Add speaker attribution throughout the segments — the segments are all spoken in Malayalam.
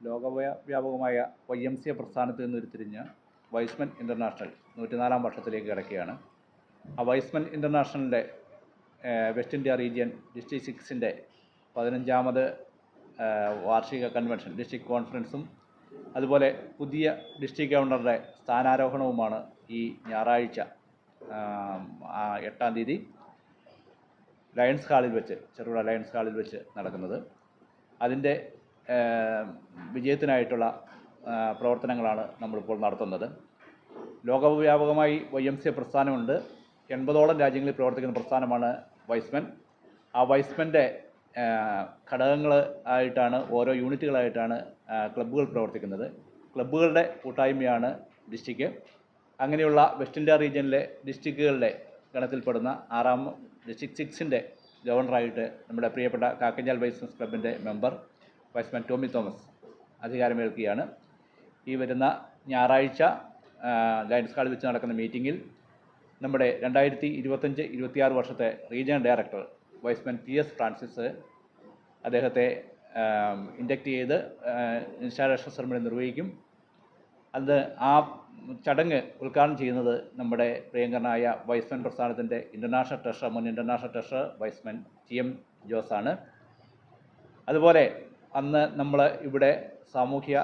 Speaker 1: ലോകവ്യാപകമായ വൈ എം സി എ പ്രസ്ഥാനത്ത് നിന്ന് ഉരുത്തിരിഞ്ഞ് വൈസ്മൻ ഇന്റർനാഷണൽ നൂറ്റിനാലാം വർഷത്തിലേക്ക് കിടക്കുകയാണ്. ആ വൈസ്മൻ ഇന്റർനാഷണലിന്റെ വെസ്റ്റ് ഇന്ത്യ റീജിയൻ ഡിസ്ട്രിക്ട് സിക്സിന്റെ പതിനഞ്ചാമത് വാർഷിക കൺവെൻഷൻ ഡിസ്ട്രിക്ട് കോൺഫറൻസും അതുപോലെ പുതിയ ഡിസ്ട്രിക്ട് ഗവർണറുടെ സ്ഥാനാരോഹണവുമാണ് ഈ ഞായറാഴ്ച എട്ടാം തീയതി ലയൺസ് ഹാളിൽ വെച്ച് ചെറുപുഴ ലയൺസ് ഹാളിൽ വെച്ച് നടക്കുന്നത്. അതിന്റെ വിജയത്തിനായിട്ടുള്ള പ്രവർത്തനങ്ങളാണ് നമ്മളിപ്പോൾ നടത്തുന്നത്. ലോകവ്യാപകമായി വൈ എം സി എ പ്രസ്ഥാനമുണ്ട്. എൺപതോളം രാജ്യങ്ങളിൽ പ്രവർത്തിക്കുന്ന പ്രസ്ഥാനമാണ് വൈസ്മെൻ. ആ വൈസ്മെന്റെ ഘടകങ്ങൾ ആയിട്ടാണ് ഓരോ യൂണിറ്റുകളായിട്ടാണ് ക്ലബ്ബുകൾ പ്രവർത്തിക്കുന്നത്. ക്ലബ്ബുകളുടെ കൂട്ടായ്മയാണ് ഡിസ്ട്രിക്റ്റ് അങ്ങനെയുള്ള വെസ്റ്റ് ഇന്ത്യ റീജിയനിലെ ഡിസ്ട്രിക്റ്റുകളുടെ ഗണത്തിൽപ്പെടുന്ന ആറാം ഡിസ്ട്രിക്ട് സിക്സിന്റെ ഗവർണറായിട്ട് നമ്മുടെ പ്രിയപ്പെട്ട കാക്കഞ്ചാൽ ബൈസൻസ് ക്ലബിന്റെ member Y's man Tomy Thomas അധികാരമേൽക്കുകയാണ്. ഈ വരുന്ന ഞായറാഴ്ച ഗൈഡൻസ് ഹാളിൽ വെച്ച് നടക്കുന്ന മീറ്റിങ്ങിൽ നമ്മുടെ രണ്ടായിരത്തി ഇരുപത്തഞ്ച് ഇരുപത്തിയാറ് വർഷത്തെ regional director Y's man P S Francis അദ്ദേഹത്തെ ഇൻഡക്റ്റ് ചെയ്ത് നിശാരാഷ്ട്ര സെറമണി നിർവഹിക്കും. അത് ആ ചടങ്ങ് ഉദ്ഘാടനം ചെയ്യുന്നത് നമ്മുടെ പ്രിയങ്കരനായ വൈസ്മാൻ പ്രസ്ഥാനത്തിന്റെ ഇന്റർനാഷണൽ ട്രഷറർ മുൻ international treasurer Y's man T M ജോസാണ് അതുപോലെ അന്ന് നമ്മൾ ഇവിടെ സാമൂഹ്യ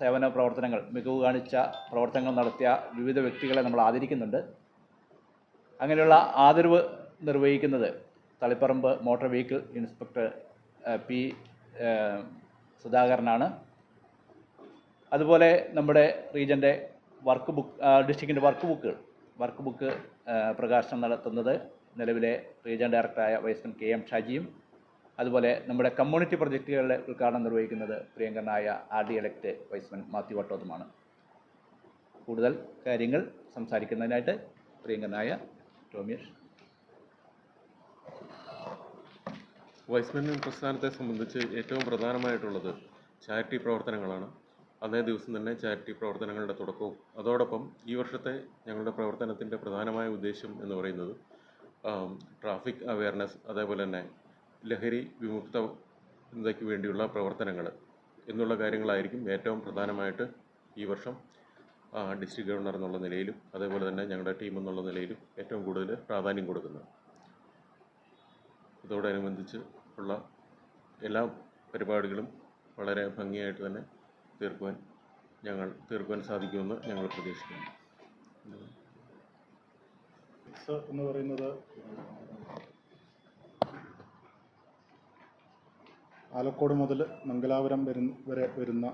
Speaker 1: സേവന പ്രവർത്തനങ്ങൾ മികവ് കാണിച്ച പ്രവർത്തനങ്ങൾ നടത്തിയ വിവിധ വ്യക്തികളെ നമ്മൾ ആദരിക്കുന്നുണ്ട്. അങ്ങനെയുള്ള ആദരവ് നിർവഹിക്കുന്നത് Taliparamba motor vehicle inspector P സുധാകരനാണ്. അതുപോലെ നമ്മുടെ റീജന്റെ വർക്ക് ബുക്ക് ഡിസ്ട്രിക്റ്റിന്റെ വർക്ക് ബുക്കുകൾ വർക്ക് ബുക്ക് പ്രകാശനം നടത്തുന്നത് നിലവിലെ റീജൻ ഡയറക്ടറായ വൈസ്മൻ കെ എം ഷാജിയും അതുപോലെ നമ്മുടെ കമ്മ്യൂണിറ്റി പ്രൊജക്റ്റുകളുടെ ഉദ്ഘാടനം നിർവഹിക്കുന്നത് പ്രിയങ്കരനായ R D elect Y's man Mathew വട്ടോത്തുമാണ്. കൂടുതൽ കാര്യങ്ങൾ സംസാരിക്കുന്നതിനായിട്ട് പ്രിയങ്കരനായ ടോമിയഷ്
Speaker 2: വൈസ്മെൻ പ്രസ്ഥാനത്തെ സംബന്ധിച്ച് ഏറ്റവും പ്രധാനമായിട്ടുള്ളത് ചാരിറ്റി പ്രവർത്തനങ്ങളാണ്. അതേ ദിവസം തന്നെ ചാരിറ്റി പ്രവർത്തനങ്ങളുടെ തുടക്കവും. അതോടൊപ്പം ഈ വർഷത്തെ ഞങ്ങളുടെ പ്രവർത്തനത്തിന്റെ പ്രധാനമായ ഉദ്ദേശം എന്ന് പറയുന്നത് ട്രാഫിക് അവയർനെസ് അതേപോലെ തന്നെ ലഹരി വിമുക്തതയ്ക്ക് വേണ്ടിയുള്ള പ്രവർത്തനങ്ങൾ എന്നുള്ള കാര്യങ്ങളായിരിക്കും ഏറ്റവും പ്രധാനമായിട്ട് ഈ വർഷം ഡിസ്ട്രിക്ട് ഗവർണർ എന്നുള്ള നിലയിലും അതേപോലെ തന്നെ ഞങ്ങളുടെ ടീം എന്നുള്ള നിലയിലും ഏറ്റവും കൂടുതൽ പ്രാധാന്യം കൊടുക്കുന്നത്. ഇതോടനുബന്ധിച്ച് ഉള്ള എല്ലാ പരിപാടികളും വളരെ ഭംഗിയായിട്ട് തന്നെ തീർക്കുവാൻ ഞങ്ങൾ തീർക്കുവാൻ സാധിക്കുമെന്ന് ഞങ്ങൾ പ്രതീക്ഷിക്കുന്നു.
Speaker 3: എന്ന് പറയുന്നത് ആലക്കോട് മുതൽ മംഗലാപുരം വരും വരെ വരുന്ന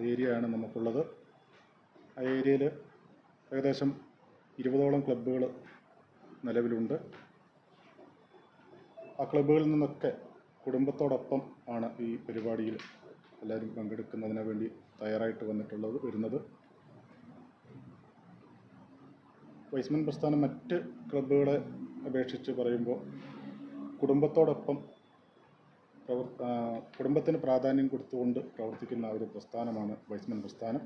Speaker 3: ഏരിയയാണ് നമുക്കുള്ളത്. ആ ഏരിയയിൽ ഏകദേശം ഇരുപതോളം ക്ലബ്ബുകൾ നിലവിലുണ്ട്. ആ ക്ലബ്ബുകളിൽ നിന്നൊക്കെ കുടുംബത്തോടൊപ്പം ആണ് ഈ പരിപാടിയിൽ എല്ലാവരും പങ്കെടുക്കുന്നതിന് വേണ്ടി തയ്യാറായിട്ട് വന്നിട്ടുള്ളത് വരുന്നത്. വൈസ്മൻ പ്രസ്ഥാനം മറ്റ് ക്ലബ്ബുകളെ അപേക്ഷിച്ച് പറയുമ്പോൾ കുടുംബത്തോടൊപ്പം പ്രവർ കുടുംബത്തിന് പ്രാധാന്യം കൊടുത്തുകൊണ്ട് പ്രവർത്തിക്കുന്ന ഒരു പ്രസ്ഥാനമാണ് വൈസ്മൻ പ്രസ്ഥാനം.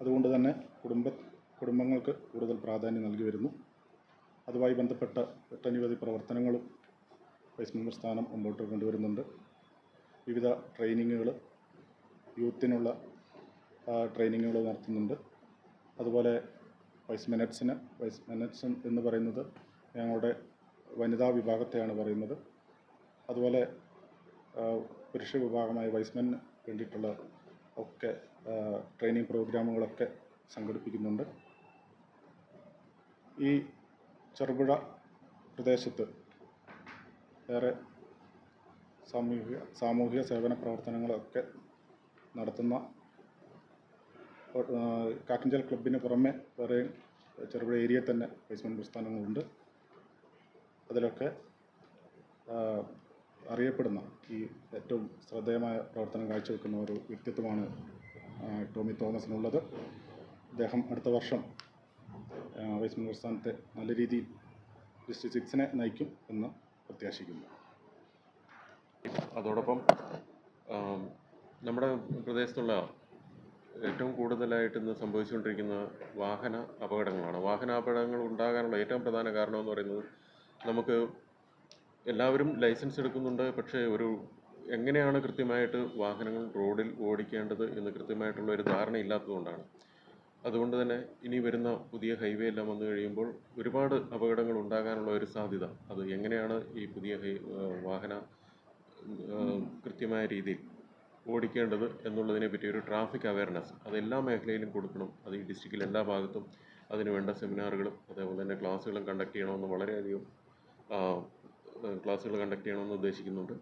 Speaker 3: അതുകൊണ്ട് തന്നെ കുടുംബ കുടുംബങ്ങൾക്ക് കൂടുതൽ പ്രാധാന്യം നൽകി വരുന്നു. അതുമായി ബന്ധപ്പെട്ട ഒട്ടനവധി പ്രവർത്തനങ്ങളും വൈസ്മൻ പ്രസ്ഥാനം മുമ്പോട്ട് കൊണ്ടുവരുന്നുണ്ട്. വിവിധ ട്രെയിനിങ്ങുകൾ യൂത്തിനുള്ള ട്രെയിനിങ്ങുകൾ നടത്തുന്നുണ്ട്. അതുപോലെ വൈസ് മെനറ്റ്സിന് വൈസ് മെനറ്റ്സൺ എന്ന് പറയുന്നത് ഞങ്ങളുടെ വനിതാ വിഭാഗത്തെയാണ് പറയുന്നത്. അതുപോലെ പുരുഷ വിഭാഗമായ വൈസ്മെന് വേണ്ടിയിട്ടുള്ള ഒക്കെ ട്രെയിനിങ് പ്രോഗ്രാമുകളൊക്കെ സംഘടിപ്പിക്കുന്നുണ്ട്. ഈ ചെറുപുഴ പ്രദേശത്ത് ഏറെ സാമൂഹിക സാമൂഹിക സേവന പ്രവർത്തനങ്ങളൊക്കെ നടത്തുന്ന കാക്കിഞ്ചൽ ക്ലബിന് പുറമെ വേറെ ചെറുപുഴ ഏരിയയിൽ തന്നെ പ്ലേസ്മെന്റ് പ്രസ്ഥാനങ്ങളുണ്ട്. അതിലൊക്കെ അറിയപ്പെടുന്ന ഈ ഏറ്റവും ശ്രദ്ധേയമായ പ്രവർത്തനം കാഴ്ചവെക്കുന്ന ഒരു വ്യക്തിത്വമാണ് ടോമി തോമസിനുള്ളത്. അദ്ദേഹം അടുത്ത വർഷം വൈസ്മെന്റ് പ്രസ്ഥാനത്തെ നല്ല രീതിയിൽ ഡിസ്ട്രിക്ട് സിക്സിനെ നയിക്കും എന്ന് പ്രത്യാശിക്കുന്നു.
Speaker 2: അതോടൊപ്പം നമ്മുടെ പ്രദേശത്തുള്ള ഏറ്റവും കൂടുതലായിട്ട് ഇന്ന് സംഭവിച്ചുകൊണ്ടിരിക്കുന്ന വാഹന അപകടങ്ങളാണ്. വാഹന അപകടങ്ങൾ ഉണ്ടാകാനുള്ള ഏറ്റവും പ്രധാന കാരണം എന്ന് പറയുന്നത് നമുക്ക് എല്ലാവരും ലൈസൻസ് എടുക്കുന്നുണ്ട്. പക്ഷേ ഒരു എങ്ങനെയാണ് കൃത്യമായിട്ട് വാഹനങ്ങൾ റോഡിൽ ഓടിക്കേണ്ടത് എന്ന് കൃത്യമായിട്ടുള്ള ഒരു ധാരണ ഇല്ലാത്തതുകൊണ്ടാണ് അതുകൊണ്ട് തന്നെ ഇനി വരുന്ന പുതിയ ഹൈവേ എല്ലാം വന്നു കഴിയുമ്പോൾ ഒരുപാട് അപകടങ്ങൾ ഉണ്ടാകാനുള്ള ഒരു സാധ്യത. അത് എങ്ങനെയാണ് ഈ പുതിയ ഹൈ വാഹന കൃത്യമായ രീതിയിൽ ഓടിക്കേണ്ടത് എന്നുള്ളതിനെ പറ്റി ഒരു ട്രാഫിക് അവയർനെസ് അത് എല്ലാ മേഖലയിലും കൊടുക്കണം. അത് ഈ ഡിസ്ട്രിക്റ്റിൽ എല്ലാ ഭാഗത്തും അതിന് വേണ്ട സെമിനാറുകളും അതേപോലെ തന്നെ ക്ലാസ്സുകളും കണ്ടക്ട് ചെയ്യണമെന്ന് വളരെയധികം ക്ലാസ്സുകൾ കണ്ടക്ട് ചെയ്യണമെന്ന് ഉദ്ദേശിക്കുന്നുണ്ട്.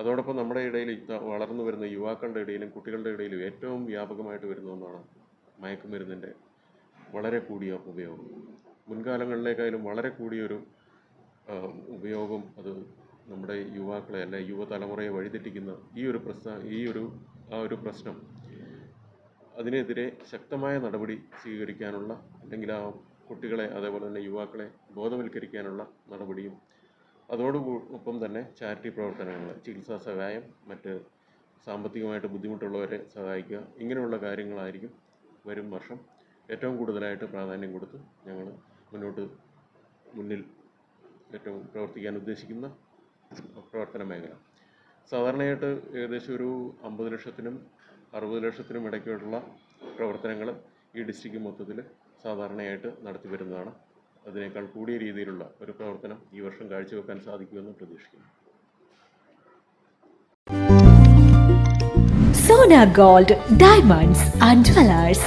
Speaker 2: അതോടൊപ്പം നമ്മുടെ ഇടയിൽ വളർന്നു വരുന്ന യുവാക്കളുടെ ഇടയിലും കുട്ടികളുടെ ഇടയിലും ഏറ്റവും വ്യാപകമായിട്ട് വരുന്ന ഒന്നാണ് മയക്കുമരുന്നിന്റെ വളരെ കൂടിയ ഉപയോഗം. മുൻകാലങ്ങളിലേക്കായാലും വളരെ കൂടിയൊരു ഉപയോഗം അത് നമ്മുടെ യുവാക്കളെ അല്ലെ യുവതലമുറയെ വഴിതെറ്റിക്കുന്ന ഈ ഒരു പ്രശ്ന ഈ ഒരു ആ ഒരു പ്രശ്നം അതിനെതിരെ ശക്തമായ നടപടി സ്വീകരിക്കാനുള്ള അല്ലെങ്കിൽ ആ കുട്ടികളെ അതേപോലെ തന്നെ യുവാക്കളെ ബോധവൽക്കരിക്കാനുള്ള നടപടിയും അതോടൊപ്പം തന്നെ ചാരിറ്റി പ്രവർത്തനങ്ങൾ ചികിത്സാ സഹായം മറ്റ് സാമ്പത്തികമായിട്ട് ബുദ്ധിമുട്ടുള്ളവരെ സഹായിക്കുക ഇങ്ങനെയുള്ള കാര്യങ്ങളായിരിക്കും വരും വർഷം ഏറ്റവും കൂടുതലായിട്ട് പ്രാധാന്യം കൊടുത്ത് ഞങ്ങൾ മുന്നോട്ട് മുന്നിൽ ഏറ്റവും പ്രവർത്തിക്കാൻ ഉദ്ദേശിക്കുന്ന പ്രവർത്തന മേഖല. സാധാരണയായിട്ട് ഏകദേശം ഒരു അമ്പത് ലക്ഷത്തിനും അറുപത് ലക്ഷത്തിനും ഇടയ്ക്കുള്ള പ്രവർത്തനങ്ങൾ ഈ ഡിസ്ട്രിക്റ്റ് മൊത്തത്തിൽ സാധാരണയായിട്ട് നടത്തി വരുന്നതാണ്. അതിനേക്കാൾ കൂടിയ രീതിയിലുള്ള ഒരു പ്രവർത്തനം ഈ വർഷം കാഴ്ചവെക്കാൻ സാധിക്കുമെന്ന് പ്രതീക്ഷിക്കുന്നു.
Speaker 4: Sona gold diamonds and jewellers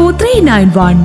Speaker 4: three nine one